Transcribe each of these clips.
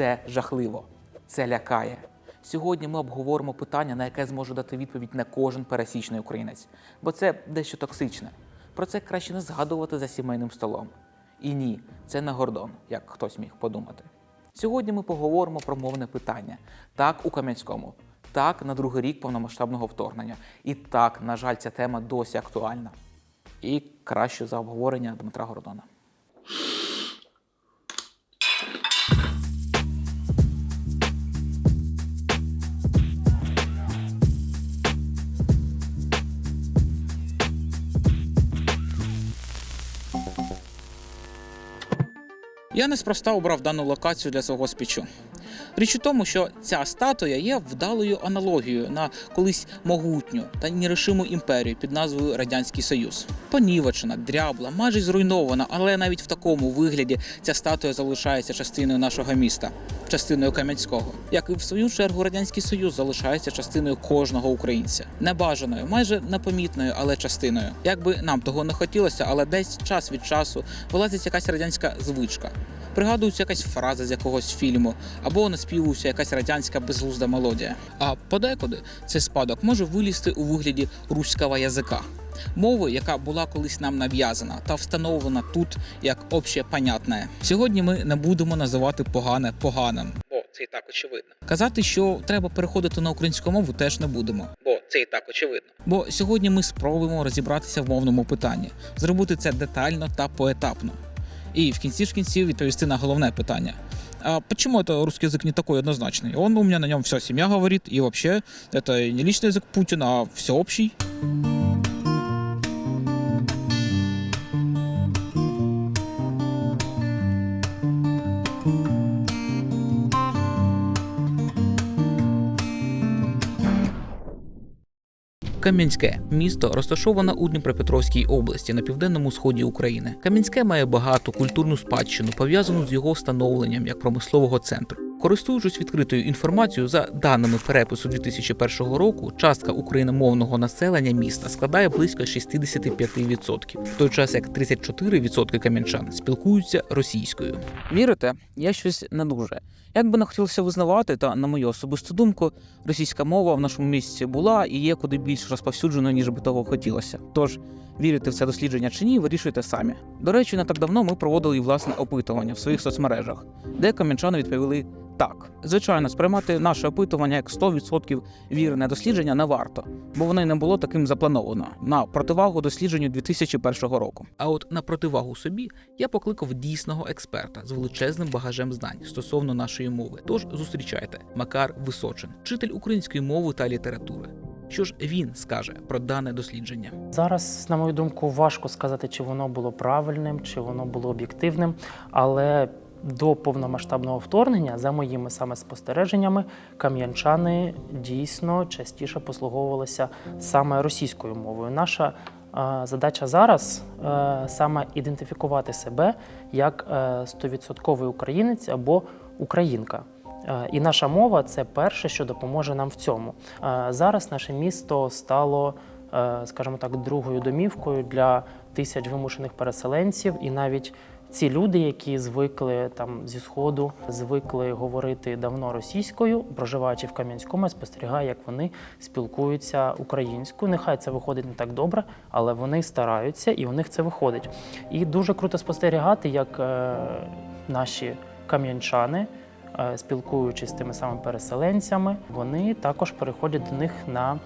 Це жахливо, це лякає. Сьогодні ми обговоримо питання, на яке зможе дати відповідь не кожен пересічний українець, бо це дещо токсичне. Про це краще не згадувати за сімейним столом. І ні, це не гордон, як хтось міг подумати. Сьогодні ми поговоримо про мовне питання. Так, у Кам'янському, так на другий рік повномасштабного вторгнення. І так, на жаль, ця тема досі актуальна. І краще за обговорення Дмитра Гордона. Я неспроста обрав дану локацію для свого спічу. Річ у тому, що ця статуя є вдалою аналогією на колись могутню та нерішиму імперію під назвою Радянський Союз. Понівечена, дрябла, майже зруйнована, але навіть в такому вигляді ця статуя залишається частиною нашого міста, частиною Кам'янського. Як і в свою чергу Радянський Союз залишається частиною кожного українця. Небажаною, майже непомітною, але частиною. Як би нам того не хотілося, але десь час від часу вилазить якась радянська звичка. Пригадується якась фраза з якогось фільму, або наспівується якась радянська безглузда мелодія. А подекуди цей спадок може вилізти у вигляді руського язика. Мови, яка була колись нам нав'язана та встановлена тут як общепонятне. Сьогодні ми не будемо називати погане поганим, бо це і так очевидно. Казати, що треба переходити на українську мову, теж не будемо, бо це і так очевидно. Бо сьогодні ми спробуємо розібратися в мовному питанні, зробити це детально та поетапно. И в кінці ж кінців відповісти на головне питання. А почему это русский язык не такой однозначный? Он у меня на нем вся семья говорит, и вообще это не личный язык Путина, а всеобщий. Кам'янське місто розташоване у Дніпропетровській області на південному сході України. Кам'янське має багату культурну спадщину, пов'язану з його становленням як промислового центру. Користуючись відкритою інформацією, за даними перепису 2001 року, частка україномовного населення міста складає близько 65%, в той час як 34% кам'янчан спілкуються російською. Вірите, я щось не дуже. Як би не хотілося визнавати, та на мою особисту думку, російська мова в нашому місті була і є куди більш розповсюдженою, ніж би того хотілося. Тож вірити в це дослідження чи ні, вирішуйте самі. До речі, не так давно ми проводили і власне опитування в своїх соцмережах, де кам'янчани відповіли так. Звичайно, сприймати наше опитування як 100% вірне дослідження не варто, бо воно й не було таким заплановано на противагу дослідженню 2001 року. А от на противагу собі я покликав дійсного експерта з величезним багажем знань стосовно нашої мови. Тож зустрічайте Макар Височин, вчитель української мови та літератури. Що ж він скаже про дане дослідження? Зараз, на мою думку, важко сказати, чи воно було правильним, чи воно було об'єктивним, але до повномасштабного вторгнення, за моїми саме спостереженнями, кам'янчани дійсно частіше послуговувалися саме російською мовою. Наша е, задача зараз е, саме ідентифікувати себе як е, стовідсотковий українець або українка. Е, І наша мова це перше, що допоможе нам в цьому. Е, Зараз наше місто стало, е, скажімо так, другою домівкою для тисяч вимушених переселенців, і навіть ці люди, які звикли там зі сходу, звикли говорити давно російською, проживаючи в Кам'янському, я спостерігаю, як вони спілкуються українською. Нехай це виходить не так добре, але вони стараються і у них це виходить. І дуже круто спостерігати, як е, наші кам'янчани спілкуючись з тими самими переселенцями, вони також переходять до них на е,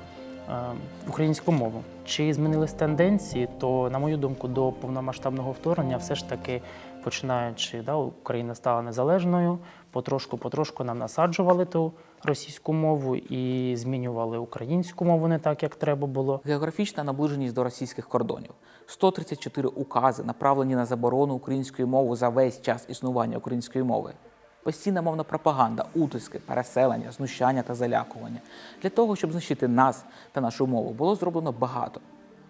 українську мову. Чи змінились тенденції, то, на мою думку, до повномасштабного вторгнення все ж таки, починаючи, да, Україна стала незалежною, потрошку-потрошку нам насаджували ту російську мову і змінювали українську мову не так, як треба було. Географічна наближеність до російських кордонів, 134 укази, направлені на заборону української мови за весь час існування української мови. Постійна мовна пропаганда, утиски, переселення, знущання та залякування. Для того, щоб знищити нас та нашу мову, було зроблено багато,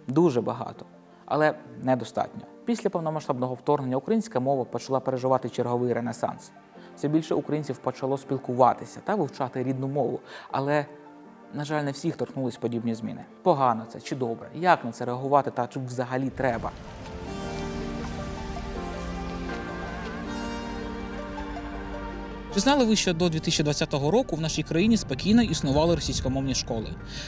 дуже багато, але недостатньо. Після повномасштабного вторгнення українська мова почала переживати черговий ренесанс. Все більше українців почало спілкуватися та вивчати рідну мову, але на жаль, не всіх торкнулись подібні зміни. Погано це чи добре? Як на це реагувати та чи взагалі треба? Чи знали ви, що до 2020 року в нашій країні спокійно існували російськомовні школи?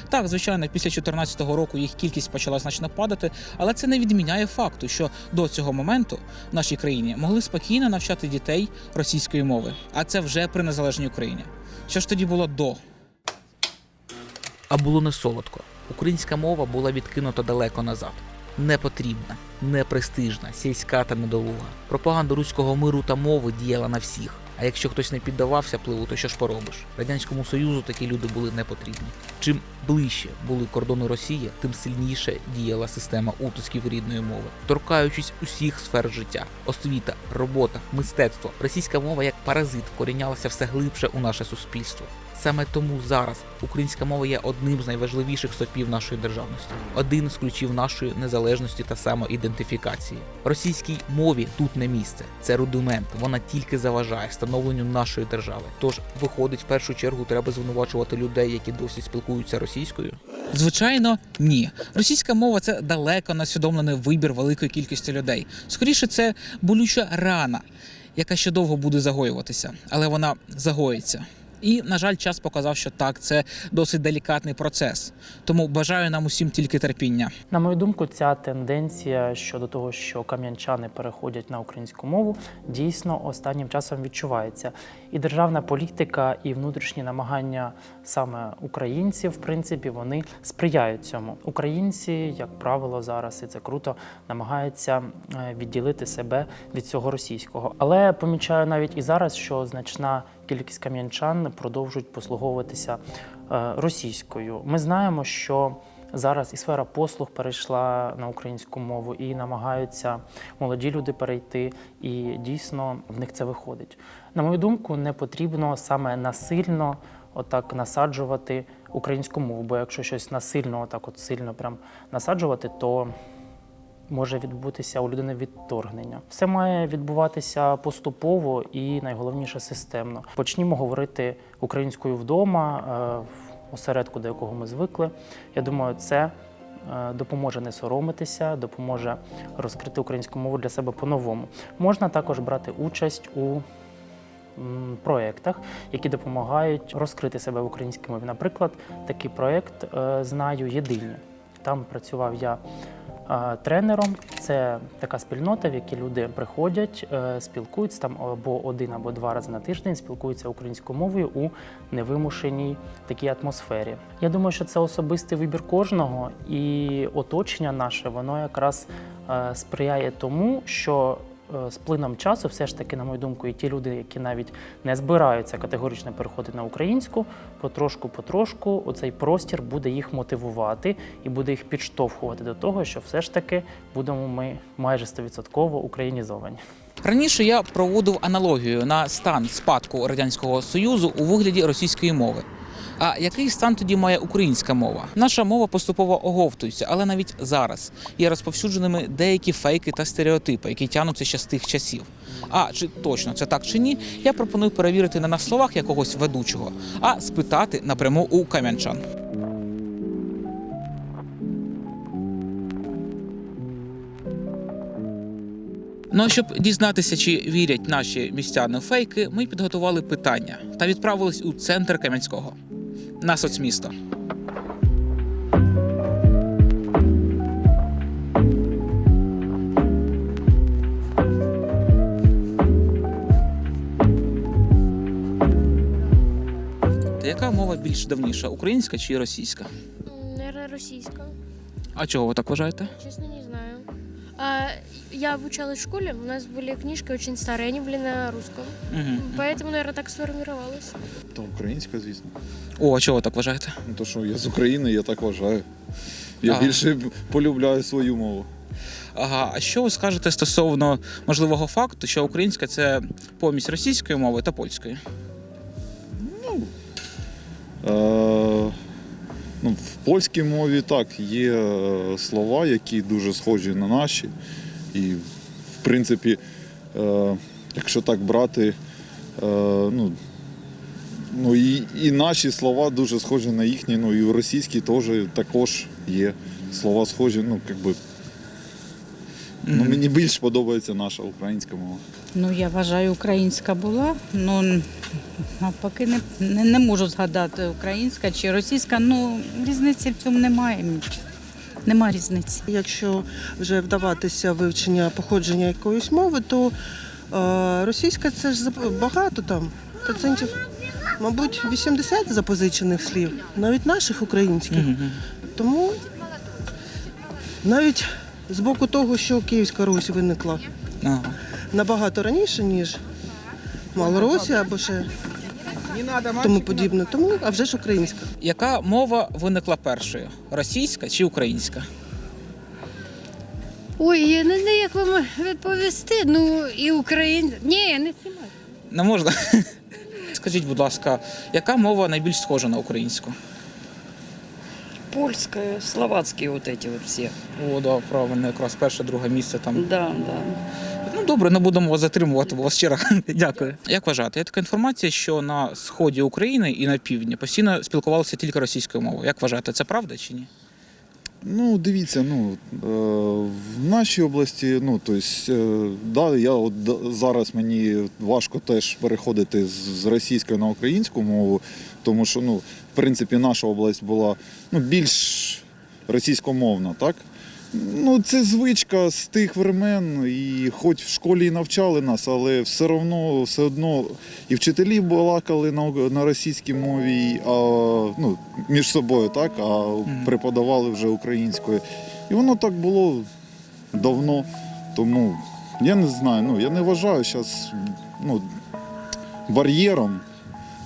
Так, звичайно, після 2014 року їх кількість почала значно падати, але це не відміняє факту, що до цього моменту в нашій країні могли спокійно навчати дітей російської мови. А це вже при незалежній Україні. Що ж тоді було до? А було не солодко. Українська мова була відкинута далеко назад. Непотрібна, непрестижна, сільська та недолуга. Пропаганда руського миру та мови діяла на всіх. А якщо хтось не піддавався пливу, то що ж поробиш? Радянському Союзу такі люди були не потрібні. Чим ближче були кордони Росії, тим сильніше діяла система утисків рідної мови, торкаючись усіх сфер життя: освіта, робота, мистецтво. Російська мова як паразит вкорінялася все глибше у наше суспільство. Саме тому зараз українська мова є одним з найважливіших стовпів нашої державності, один з ключів нашої незалежності та самоідентифікації. Російській мові тут не місце, це рудимент. Вона тільки заважає становленню нашої держави. Тож, виходить, в першу чергу треба звинувачувати людей, які досі спілкуються російською. Звичайно, ні. Російська мова це далеко не усвідомлений вибір великої кількості людей. Скоріше, це болюча рана, яка ще довго буде загоюватися, але вона загоїться. І, на жаль, час показав, що так, це досить делікатний процес. Тому бажаю нам усім тільки терпіння. На мою думку, ця тенденція щодо того, що кам'янчани переходять на українську мову, дійсно останнім часом відчувається. І державна політика, і внутрішні намагання саме українців, в принципі, вони сприяють цьому. Українці, як правило, зараз і це круто, намагаються е, відділити себе від цього російського. Але помічаю навіть і зараз, що значна кількість кам'янчан продовжують послуговуватися е, російською. Ми знаємо, що зараз і сфера послуг перейшла на українську мову, і намагаються молоді люди перейти, і дійсно в них це виходить. На мою думку, не потрібно саме насильно отак насаджувати українську мову, бо якщо щось насильно, отак от сильно прям насаджувати, то може відбутися у людини відторгнення. Все має відбуватися поступово і найголовніше системно. Почнімо говорити українською вдома, е, в осередку, до якого ми звикли. Я думаю, це е, допоможе не соромитися, допоможе розкрити українську мову для себе по-новому. Можна також брати участь у проєктах, які допомагають розкрити себе в українській мові. Наприклад, такий проєкт е, знаю єдині. Там працював я тренером. Це така спільнота, в якій люди приходять, е, спілкуються там або один або два рази на тиждень, спілкуються українською мовою у невимушеній такій атмосфері. Я думаю, що це особистий вибір кожного, і оточення наше воно якраз е, сприяє тому, що е, з плином часу, все ж таки, на мою думку, і ті люди, які навіть не збираються категорично переходити на українську, потрошку-потрошку оцей простір буде їх мотивувати і буде їх підштовхувати до того, що все ж таки будемо ми майже 100% українізовані. Раніше я проводив аналогію на стан спадку радянського союзу у вигляді російської мови. А який стан тоді має українська мова? Наша мова поступово оговтується, але навіть зараз є розповсюдженими деякі фейки та стереотипи, які тягнуться ще з тих часів. А чи точно це так чи ні? Я пропоную перевірити не на словах якогось ведучого, а спитати напряму у кам'янчан. Ну а щоб дізнатися, чи вірять наші містяни фейки, ми підготували питання та відправились у центр Кам'янського на соцмісто. Та яка мова більш давніша, українська чи російська? Наверное, российская. А чого ви так вважаєте? Честно, не знаю. А, я обучалась в школе, у нас были книжки очень старые, они были на русском. Угу. Поэтому, наверное, так сформировалось. Та українська, звісно. О, а чого ви так вважаєте? Ну то що я з України, я так вважаю. Я Ага. більше б- полюбляю свою мову. Ага, а що ви скажете стосовно можливого факту, що українська це помість російської мови та польської? Е, ну, в польській мові так, є е, слова, які дуже схожі на наші. І, в принципі, е, якщо так брати, е, ну, ну і, і наші слова дуже схожі на їхні, ну і в російській теж також є слова схожі, ну, якби. Ну, мені більш подобається наша українська мова. Ну, я вважаю, українська була. Ну навпаки, не, не, не можу згадати українська чи російська. Ну різниці в цьому немає. Нема різниці. Якщо вже вдаватися вивчення походження якоїсь мови, то е, російська це ж багато там процентів, мабуть, 80 запозичених слів, навіть наших українських. Тому навіть з боку того, що Київська Русь виникла Ага. набагато раніше, ніж Малоросія або ще тому подібне. Тому, а вже ж українська. Яка мова виникла першою? Російська чи українська? Ой, я не знаю, як вам відповісти. Ну і українська. Ні, не знімаю. Не можна. Скажіть, будь ласка, яка мова найбільш схожа на українську? Польская, словацкие вот эти вот все. О, да, правильно, якраз перше, друге місце там. Да, да. Добре, не будемо вас затримувати, бо вас щиро дякую. Як вважаєте, є така інформація, що на сході України і на півдні постійно спілкувалися тільки російською мовою. Як вважаєте, це правда чи ні? Ну, дивіться, ну е, в нашій області, ну тобто, да, я от зараз мені важко теж переходити з, з російської на українську мову, тому що ну, в принципі, наша область була ну, більш російськомовна, так? Ну, це звичка з тих времен, і хоч в школі і навчали нас, але все одно, все одно і вчителі балакали на, на російській мові, а, ну, між собою, так, а преподавали вже українською. І воно так було давно. Тому я не знаю, ну я не вважаю зараз ну, бар'єром,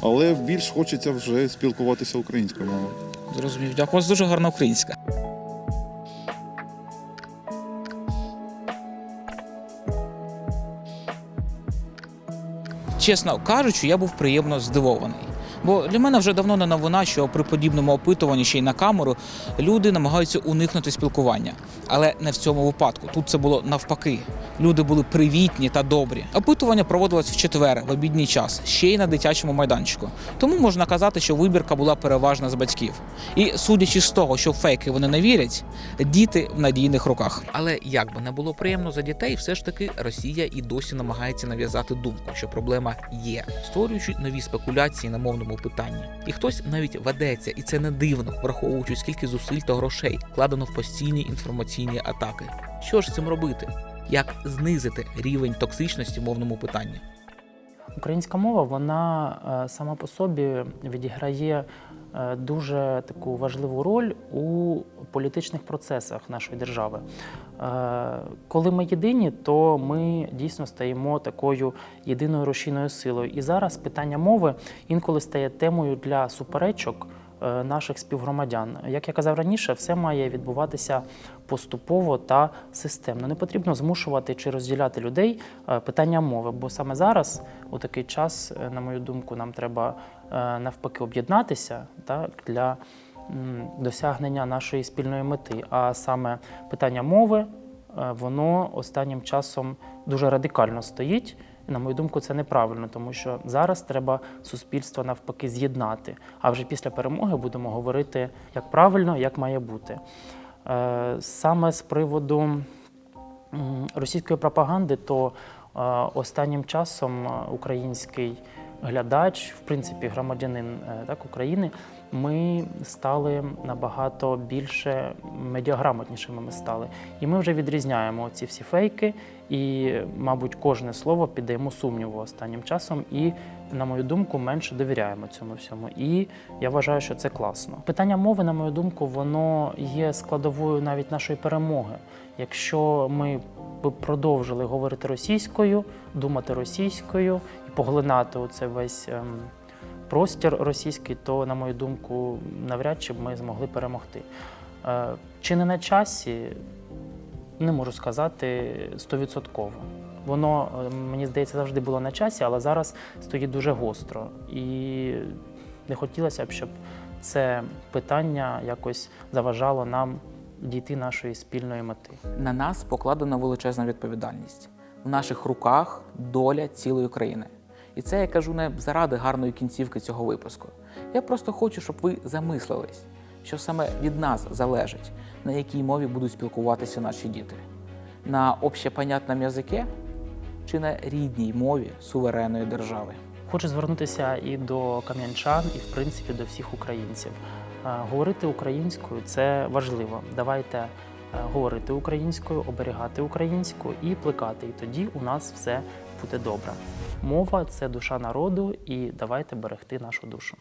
але більш хочеться вже спілкуватися українською мовою. Зрозумів. Дякую. У вас дуже гарна українська. Чесно кажучи, я був приємно здивований. Бо для мене вже давно не новина, що при подібному опитуванні ще й на камеру люди намагаються уникнути спілкування. Але не в цьому випадку. Тут це було навпаки. Люди були привітні та добрі. Опитування проводилось в четвер, в обідній час, ще й на дитячому майданчику. Тому можна казати, що вибірка була переважна з батьків. І судячи з того, що фейки вони не вірять, діти в надійних руках. Але як би не було приємно за дітей, все ж таки Росія і досі намагається нав'язати думку, що проблема є, створюючи нові спекуляції на мовному питанні. І хтось навіть ведеться, і це не дивно, враховуючи скільки зусиль та грошей вкладено в постійні інформаційні атаки. Що ж з цим робити? Як знизити рівень токсичності в мовному питанні? Українська мова вона е, сама по собі відіграє е, дуже таку важливу роль у політичних процесах нашої держави. Е, Коли ми єдині, то ми дійсно стаємо такою єдиною рушійною силою. І зараз питання мови інколи стає темою для суперечок наших співгромадян. Як я казав раніше, все має відбуватися поступово та системно. Не потрібно змушувати чи розділяти людей е, питання мови, бо саме зараз, у такий час, е, на мою думку, нам треба е, навпаки об'єднатися так, для досягнення нашої спільної мети. А саме питання мови, е, воно останнім часом дуже радикально стоїть. На мою думку, це неправильно, тому що зараз треба суспільство навпаки з'єднати. А вже після перемоги будемо говорити як правильно, як має бути. Е, Саме з приводу російської пропаганди, то е, останнім часом е, український глядач, в принципі, громадянин так, України, ми стали набагато більше медіаграмотнішими ми стали. І ми вже відрізняємо ці всі фейки, і, мабуть, кожне слово піддаємо сумніву останнім часом. І, на мою думку, менше довіряємо цьому всьому. І я вважаю, що це класно. Питання мови, на мою думку, воно є складовою навіть нашої перемоги. Якщо ми б продовжили говорити російською, думати російською і поглинати оце весь ем, простір російський, то, на мою думку, навряд чи б ми змогли перемогти. Е, чи не на часі, не можу сказати стовідсотково. Воно, е, мені здається, завжди було на часі, але зараз стоїть дуже гостро. І не хотілося б, щоб це питання якось заважало нам дійти нашої спільної мети. На нас покладена величезна відповідальність. В наших руках доля цілої країни. І це я кажу не заради гарної кінцівки цього випуску. Я просто хочу, щоб ви замислились, що саме від нас залежить, на якій мові будуть спілкуватися наші діти. на общепонятном язике чи на рідній мові суверенної держави? Хочу звернутися і до кам'янчан, і в принципі до всіх українців. Е, Говорити українською це важливо. Давайте е, говорити українською, оберігати українську і плекати. І тоді у нас все буде добре. Мова це душа народу, і давайте берегти нашу душу.